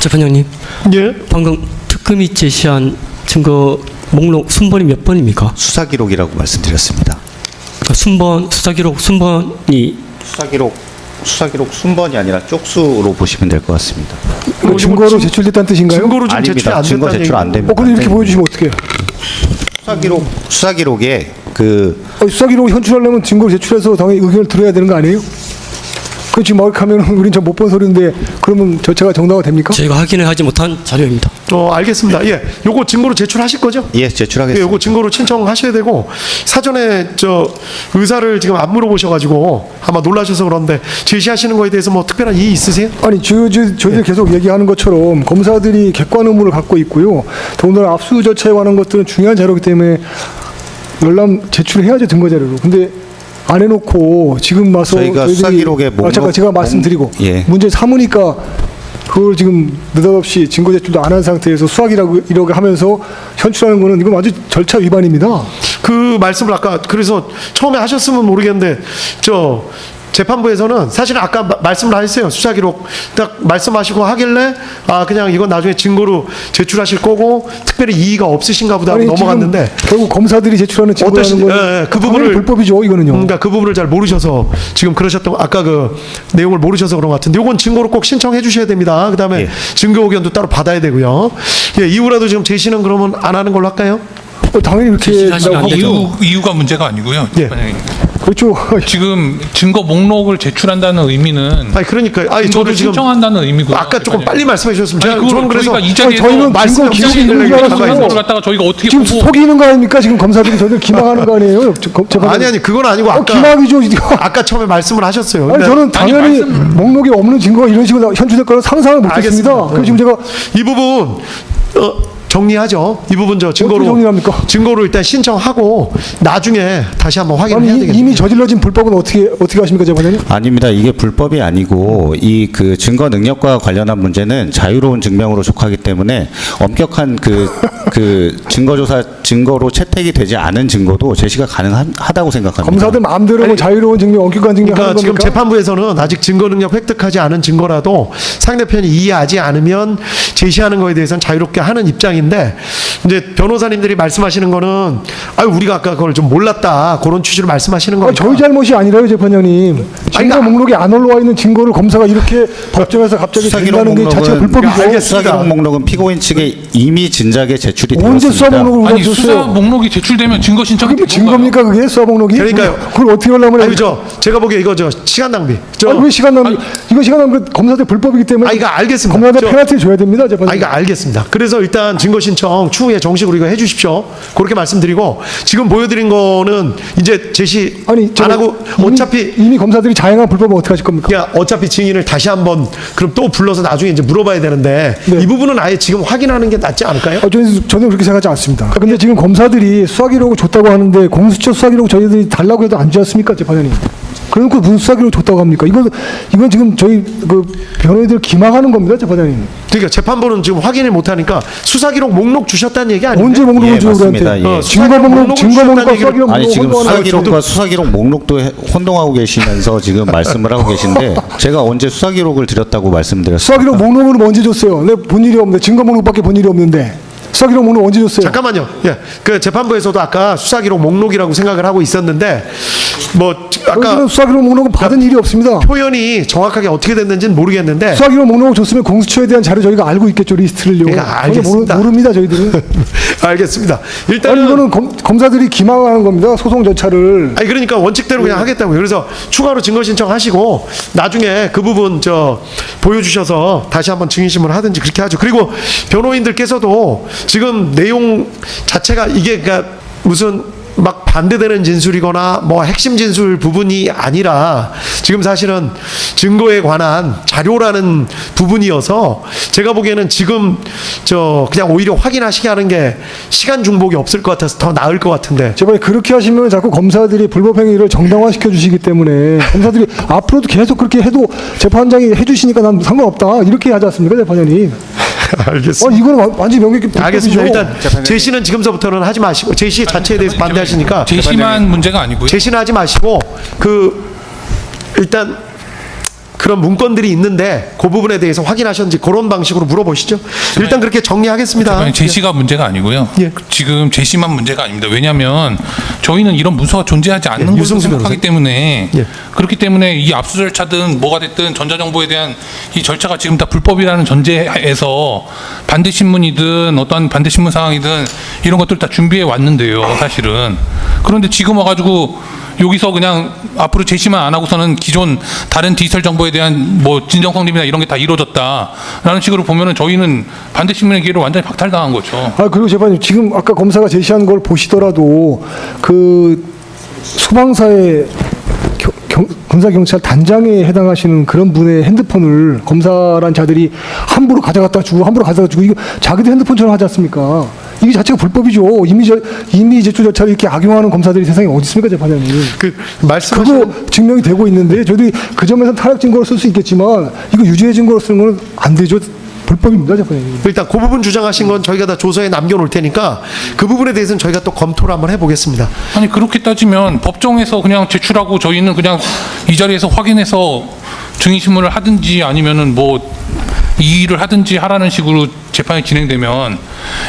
재판장님, 예. 방금 특검이 제시한 증거 목록 순번이 몇 번입니까? 수사 기록이라고 말씀드렸습니다. 그 순번 수사 기록 순번이 수사 기록 수사 기록 순번이 아니라 쪽수로 보시면 될 것 같습니다. 뭐 증거로 제출됐다는 뜻인가요? 증거로 지금 제출이 아닙니다. 안 증거 됐다는 제출 안. 됩니다. 어, 근데 이렇게 보여주시면 어떡해요? 수사 기록 수사 기록에 그 어, 수사 기록 현출하려면 증거를 제출해서 당연히 의견을 들어야 되는 거 아니에요? 그 지금 막하면 우린 저 못 본 소리인데 그러면 절차가 정당화 됩니까? 저희가 확인을 하지 못한 자료입니다. 어, 알겠습니다. 예. 요거 증거로 제출하실 거죠? 예 예, 제출하겠습니다. 요거 증거로 신청하셔야 되고 사전에 저 의사를 지금 안 물어보셔가지고 아마 놀라셔서 그런데 제시하시는 거에 대해서 뭐 특별한 이의 있으세요? 아니 저, 저, 저희들 계속 얘기하는 것처럼 검사들이 객관 의무를 갖고 있고요. 더군다나 압수 절차에 관한 것들은 중요한 자료이기 때문에 열람 제출해야죠 증거 자료로. 근데 안 해놓고 지금 와서 저희가 저희들이- 수사 기록에 아, 목록- 잠깐 제가 말씀드리고 예. 문제 삼으니까 그걸 지금 느닷없이 증거 제출도 안 한 상태에서 수학이라고 이렇게 하면서 현출하는 거는 이건 완전 절차 위반입니다. 그 말씀을 아까 그래서 처음에 하셨으면 모르겠는데 저 재판부에서는 사실 아까 마- 말씀을 하셨어요 수사 기록 딱 말씀하시고 하길래 아 그냥 이건 나중에 증거로 제출하실 거고 특별히 이의가 없으신가 보다 하고 아니, 넘어갔는데 결국 검사들이 제출하는 증거라는 건 예, 예, 그 부분을- 불법이죠 이거는요. 그러니까 그 부분을 잘 모르셔서 지금 그러셨던 아까 그 내용을 모르셔서 그런 것 같은데 요건 증거로 꼭 신청해 주셔야 됩니다. 그다음에 예. 증거 의견도 따로 받아야 되고요. 예, 이후라도 지금 제시는 그러면 안 하는 걸로 할까요? 어, 당연히 안 되죠. 있죠. 이유, 이유 가 문제가 아니고요. 예. 만약에 그렇죠. 지금 증거 목록을 제출한다는 의미는 아니 그러니까 아니 저도 증거를 지금 신청한다는 의미고요. 아까 조금. 빨리 말씀해 주셨으면 제가 그걸 저는 그래서 이 자리에서 저희는 말씀 증거 기록이 있는 줄 알았어요. 증거를 갖다가 저희가 어떻게 지금 보고 속이는 거 아닙니까? 지금 검사들이 저들 기망하는 거 아니에요? 저- 검- 재판장님. 아니 아니 그건 아니고 어, 아까 기망이죠. 이거. 아까 처음에 말씀을 하셨어요. 아니 근데 저는 당연히 목록에 없는 증거가 이런 식으로 현출될 거는 상상을 못했습니다. 알겠습니다. 그래서 지금 제가 이 부분 어, 정리하죠. 이 부분 저 증거로 정리합니까? 증거로 일단 신청하고 나중에 다시 한번 확인을 해야 아니, 되겠네요. 이미 저질러진 불법은 어떻게 어떻게 하십니까, 재판장님? 아닙니다. 이게 불법이 아니고 이 그 증거 능력과 관련한 문제는 자유로운 증명으로 속하기 때문에 엄격한 그 그 증거 조사 증거로 채택이 되지 않은 증거도 제시가 가능하다고 생각합니다. 검사들 마음대로 뭐 자유로운 증명, 엄격한 증명 그러니까 하는 지금 겁니까? 재판부에서는 아직 증거 능력 획득하지 않은 증거라도 상대편이 이해하지 않으면 제시하는 거에 대해서는 자유롭게 하는 입장 인데 이제 변호사님들이 말씀하시는 거는 아 우리가 아까 그걸 좀 몰랐다 그런 취지로 말씀하시는 아, 거니까 저희 잘못이 아니라요, 재판장님. 증거 그러니까- 목록에 안 올라와 있는 증거를 검사가 이렇게 법정에서 갑자기 된다는 게 자체가 불법이죠. 알겠습니다. 수사기록 목록은 피고인 측에 이미 진작에 제출이 언제 수사 되었습니다. 목록을 아니 수사? 목록이 제출되면 증거 신청이 그게? 증거입니까, 그게 수사 목록이? 그러니까요. 그걸 어떻게 하려면 아니 저 제가 보기에 이거 저 시간 낭비 저 아니, 왜 시간 낭비? 이거 시간 낭비 검사들 불법이기 때문에 아, 이거 알겠습니다. 검사들 저- 페널티 줘야 됩니다, 아, 재판장님. 이거 알겠습니다. 그래서 일단 증거 신청 추후에 정식으로 이거 해주십시오. 그렇게 말씀드리고 지금 보여드린 거는 이제 제시 아니, 저안 하고 이미- 어차피 이미 검사들이 자행한 불법은 어떻게 하실 겁니까? 야 어차피 증인을 다시 한번 그럼 또 불러서 나중에 이제 물어봐야 되는데 네. 이 부분은 아예 지금 확인하는 게 낫지 않을까요? 어, 저는, 저는 그렇게 생각하지 않습니다. 근데 지금 검사들이 수사 기록을 줬다고 하는데 공수처 수사 기록 저희들이 달라고 해도 안 주지 않습니까, 재판장님? 그래놓고 무슨 수사기록 줬다고 합니까? 이건, 이건 지금 저희 그 변호인들 기망하는 겁니다, 재판장님. 그러니까 재판부는 지금 확인을 못하니까 수사 기록 목록 주셨다는 얘기 아니에요? 언제 목록을 예, 주고 맞습니다. 우리한테? 예. 어, 증거 수사기록 목록, 증거 목록과 수사기록 얘기를- 아니 지금 목록을 수사 하는 기록과 수사 기록 목록도 해- 혼동하고 계시면서 지금 말씀을 하고 계신데 제가 언제 수사 기록을 드렸다고 말씀드렸습니다. 수사기록 목록은 언제 줬어요? 내본 일이 없는데, 증거 목록밖에 본 일이 없는데. 수사기록 목록 언제 줬어요? 잠깐만요. 예, 그 재판부에서도 아까 수사 기록 목록이라고 생각을 하고 있었는데 뭐 아까 저희들은 수사기록 목록은 받은 일이 없습니다. 표현이 정확하게 어떻게 됐는지는 모르겠는데 수사기록 목록을 줬으면 공수처에 대한 자료 저희가 알고 있겠죠, 리스트를요. 그러니까 전혀 알겠습니다. 모르, 모릅니다, 저희들은. 알겠습니다. 아니, 일단은 이거는 검, 검사들이 기망하는 겁니다, 소송 절차를. 아니 그러니까 원칙대로 그냥 하겠다고요. 그래서 추가로 증거 신청하시고 나중에 그 부분 저 보여주셔서 다시 한번 증인신문 하든지 그렇게 하죠. 그리고 변호인들께서도 지금 내용 자체가 이게 그러니까 무슨 막 반대되는 진술이거나 뭐 핵심 진술 부분이 아니라 지금 사실은 증거에 관한 자료라는 부분이어서 제가 보기에는 지금 저 그냥 오히려 확인하시게 하는 게 시간 중복이 없을 것 같아서 더 나을 것 같은데 제발 그렇게 하시면 자꾸 검사들이 불법 행위를 정당화시켜 주시기 때문에 검사들이 앞으로도 계속 그렇게 해도 재판장이 해주시니까 난 상관없다 이렇게 하지 않습니까 재판장님? 알겠습니다. 어 이거는 완- 완전히 명백히. 알겠습니다. 일단 제시는 지금서부터는 하지 마시고 제시 자체에 대해서 반대하시니까 제시만 문제가 아니고요. 제시는 하지 마시고 그 일단 그런 문건들이 있는데 그 부분에 대해서 확인하셨는지 그런 방식으로 물어보시죠. 일단 그렇게 정리하겠습니다. 그냥 제시가 문제가 아니고요. 예. 지금 제시만 문제가 아닙니다. 왜냐하면 저희는 이런 문서가 존재하지 않는 예, 것으로 생각하기 때문에 예. 그렇기 때문에 이 압수 절차든 뭐가 됐든 전자정보에 대한 이 절차가 지금 다 불법이라는 전제에서 반대 신문이든 어떤 반대 신문 상황이든 이런 것들 다 준비해 왔는데요. 사실은 그런데 지금 와가지고 여기서 그냥 앞으로 제시만 안 하고서는 기존 다른 디지털 정보에 대한 뭐 진정 성 립이나 이런 게 다 이루어졌다라는 식으로 보면은 저희는 반대 신문의 기회를 완전히 박탈당한 거죠. 아 그리고 재판님 지금 아까 검사가 제시한 걸 보시더라도 그 소방사의 군사경찰 단장에 해당하시는 그런 분의 핸드폰을 검사란 자들이 함부로 가져갔다 주고 함부로 가져다 주고 이거 자기들 핸드폰처럼 하지 않습니까? 이게 자체가 불법이죠. 이미 저, 이미 제출 절차를 이렇게 악용하는 검사들이 세상에 어디 있습니까, 재판장님? 그 말씀하시는 그거 증명이 되고 있는데 저희들이 그 점에서 타락 증거로 쓸 수 있겠지만 이거 유죄 증거로 쓰는 건 안 되죠. 불법입니다, 재판장님. 일단 그 부분 주장하신 건 저희가 다 조서에 남겨놓을 테니까 그 부분에 대해서는 저희가 또 검토를 한번 해보겠습니다. 아니 그렇게 따지면 법정에서 그냥 제출하고 저희는 그냥 이 자리에서 확인해서 증인 신문을 하든지 아니면은 뭐 이의를 하든지 하라는 식으로 재판이 진행되면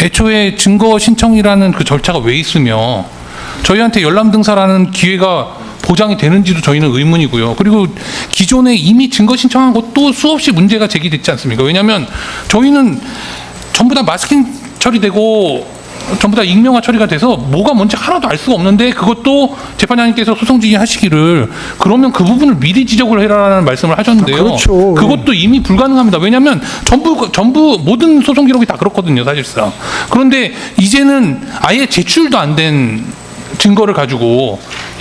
애초에 증거 신청이라는 그 절차가 왜 있으며 저희한테 열람 등사라는 기회가 보장이 되는지도 저희는 의문이고요. 그리고 기존에 이미 증거 신청한 것도 수없이 문제가 제기됐지 않습니까? 왜냐하면 저희는 전부 다 마스킹 처리되고 전부 다 익명화 처리가 돼서 뭐가 뭔지 하나도 알 수가 없는데 그것도 재판장님께서 소송 지휘하시기를 그러면 그 부분을 미리 지적을 해라라는 말씀을 하셨는데요. 아, 그렇죠. 그것도 이미 불가능합니다. 왜냐하면 전부 전부 모든 소송 기록이 다 그렇거든요, 사실상. 그런데 이제는 아예 제출도 안 된 증거를 가지고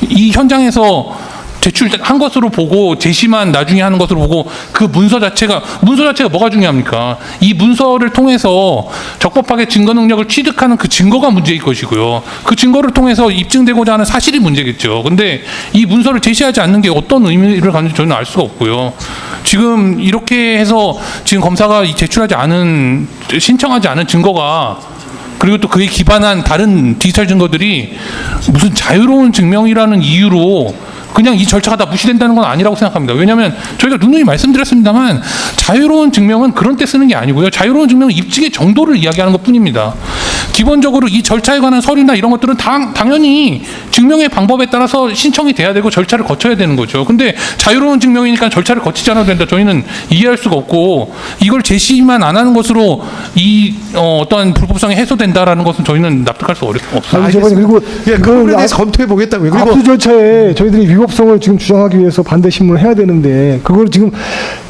이 현장에서 제출한 것으로 보고 제시만 나중에 하는 것으로 보고 그 문서 자체가 문서 자체가 뭐가 중요합니까? 이 문서를 통해서 적법하게 증거 능력을 취득하는 그 증거가 문제일 것이고요. 그 증거를 통해서 입증되고자 하는 사실이 문제겠죠. 근데 이 문서를 제시하지 않는 게 어떤 의미를 갖는지 저는 알 수가 없고요. 지금 이렇게 해서 지금 검사가 이 제출하지 않은 신청하지 않은 증거가 그리고 또 그에 기반한 다른 디지털 증거들이 무슨 자유로운 증명이라는 이유로 그냥 이 절차가 다 무시된다는 건 아니라고 생각합니다. 왜냐하면 저희가 누누이 말씀드렸습니다만 자유로운 증명은 그런 때 쓰는 게 아니고요. 자유로운 증명은 입증의 정도를 이야기하는 것 뿐입니다. 기본적으로 이 절차에 관한 서류나 이런 것들은 당, 당연히 증명의 방법에 따라서 신청이 돼야 되고 절차를 거쳐야 되는 거죠. 근데 자유로운 증명이니까 절차를 거치지 않아도 된다. 저희는 이해할 수가 없고 이걸 제시만 안 하는 것으로 이 어, 어떤 불법성이 해소된다라는 것은 저희는 납득할 수 어렵, 없어요. 아니, 재판님 그리고 예, 그 그걸 부분에 대해서 아- 검토해 보겠다고요. 그리고 압수 절차에 저희들이 위법성을 지금 주장하기 위해서 반대 신문을 해야 되는데 그걸 지금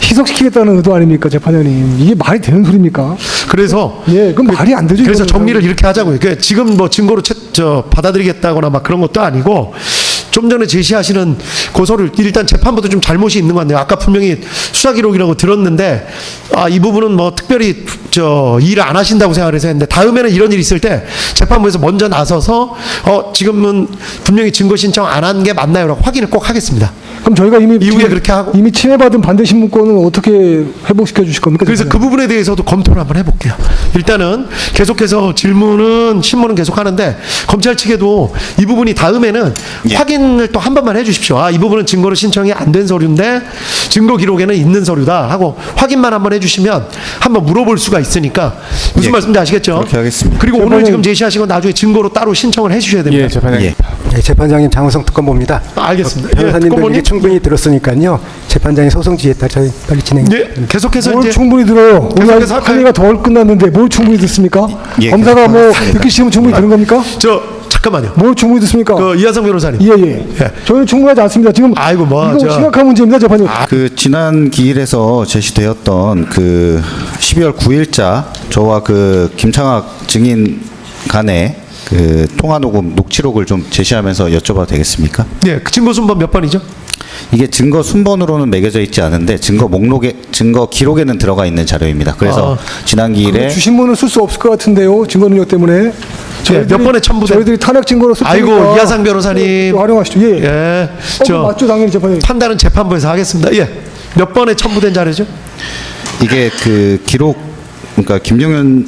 희석시키겠다는 의도 아닙니까, 재판장님? 이게 말이 되는 소리입니까? 그래서 예, 그건 말이 안 되죠. 그래서. 정리를 이렇게 하자고요. 그 지금 뭐 증거로 채, 저 받아들이겠다거나 막 그런 것도 아니고 좀 전에 제시하시는 고소를 일단 재판부도 좀 잘못이 있는 것 같네요. 아까 분명히 수사 기록이라고 들었는데 아, 이 부분은 뭐 특별히 저 일을 안 하신다고 생각을 해서 했는데 다음에는 이런 일이 있을 때 재판부에서 먼저 나서서 어, 지금은 분명히 증거 신청 안 한 게 맞나요라고 확인을 꼭 하겠습니다. 그럼 저희가 이미 이후에 지금 그렇게 하고 이미 침해받은 반대 신문권은 어떻게 회복시켜 주실 겁니까? 그래서 그? 부분에 대해서도 검토를 한번 해볼게요. 일단은 계속해서 질문은 신문은 계속 하는데 검찰 측에도 이 부분이 다음에는 예. 확인을 또 한 번만 해주십시오. 아, 이 부분은 증거로 신청이 안 된 서류인데 증거 기록에는 있는 서류다 하고 확인만 한번 해주시면 한번 물어볼 수가 있으니까 무슨 예. 말씀인지 아시겠죠? 그렇게 하겠습니다. 그리고 오늘. 지금 제시하신 건 나중에 증거로 따로 신청을 해주셔야 됩니다. 예, 재판장님. 예. 네, 재판장님 장우성 특검보입니다. 아, 알겠습니다. 예, 변호사님들. 얘기 충분히 들었으니까요. 재판장이 소송 지휘에 따라 저희 빨리 진행. 예, 계속해서 뭘 이제 충분히 들어요. 오늘? 한의가 덜 끝났는데 뭘 충분히 듣습니까? 예, 검사가 뭐. 듣기 싫으면 충분히 듣는 겁니까? 저 잠깐만요. 뭘 충분히 듣습니까? 그 이하성 변호사님. 예, 예. 예. 저희는 충분하지 않습니다. 지금 아이고, 뭐, 이거 저- 심각한 문제입니다, 재판님. 그 지난 기일에서 제시되었던 그 12월 9일자 저와 그 김창학 증인 간의 그 통화 녹음 녹취록을 좀 제시하면서 여쭤봐도 되겠습니까? 예, 그 증거 순번 몇 번이죠? 이게 증거 순번으로는 매겨져 있지 않은데 증거 목록에 증거 기록에는 들어가 있는 자료입니다. 그래서 아. 지난 기일에 주신문을 쓸수 없을 것 같은데요. 증거 능력 때문에. 몇 번에 첨부된- 저희들이 탄핵 증거로 쓸 아이고, 테니까 이하상 변호사님. 또 활용하시죠. 예. 예, 어, 저 맞죠, 당연히 재판장님. 판단은 재판부에서 하겠습니다. 예. 몇 번에 첨부된 자료죠? 이게 그 기록 그러니까 김종현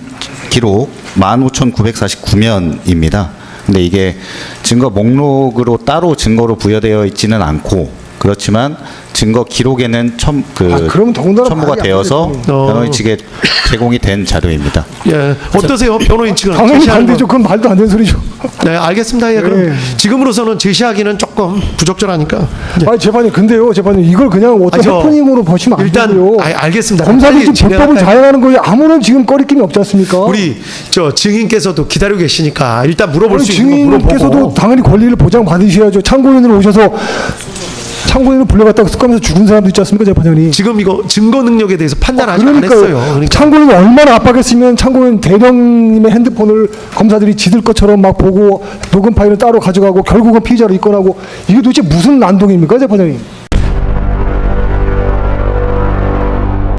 기록 15,949면입니다. 근데 이게 증거 목록으로 따로 증거로 부여되어 있지는 않고 그렇지만 증거 기록에는 첨, 그 아, 그럼 더군다나 첨부가 말이 안 되어서 되겠네. 어. 변호인 측에 제공이 된 자료입니다. 예. 어떠세요? 변호인 측은 당연히 제시하는 반대죠. 거- 그건 말도 안 되는 소리죠. 네, 알겠습니다. 예, 그럼 네. 지금으로서는 제시하기는 조금 부적절하니까. 아니 재판이 근데요, 재판이 이걸 그냥 어떤 아니, 저 해프닝으로 보시면 안 일단 되고요. 아, 알겠습니다. 검사들이 빨리 지금 진행할까요? 자행하는 거에 아무런 지금 꺼리낌이 없지 않습니까? 우리 저 증인께서도 기다리고 계시니까 일단 물어볼 아니, 수 있는 거 증인께서도 물어보고. 당연히 권리를 보장받으셔야죠. 참고인으로 오셔서 참고인을 불려갔다가 습관에서 죽은 사람도 있지 않습니까, 재판장님? 지금 이거 증거 능력에 대해서 판단 아직 안 그러니까요. 했어요. 그러니까 참고인이 얼마나 압박했으면 참고인 대령님의 핸드폰을 검사들이 지들 것처럼 막 보고 녹음 파일을 따로 가져가고 결국은 피의자로 입건하고 이게 도대체 무슨 난동입니까, 재판장님?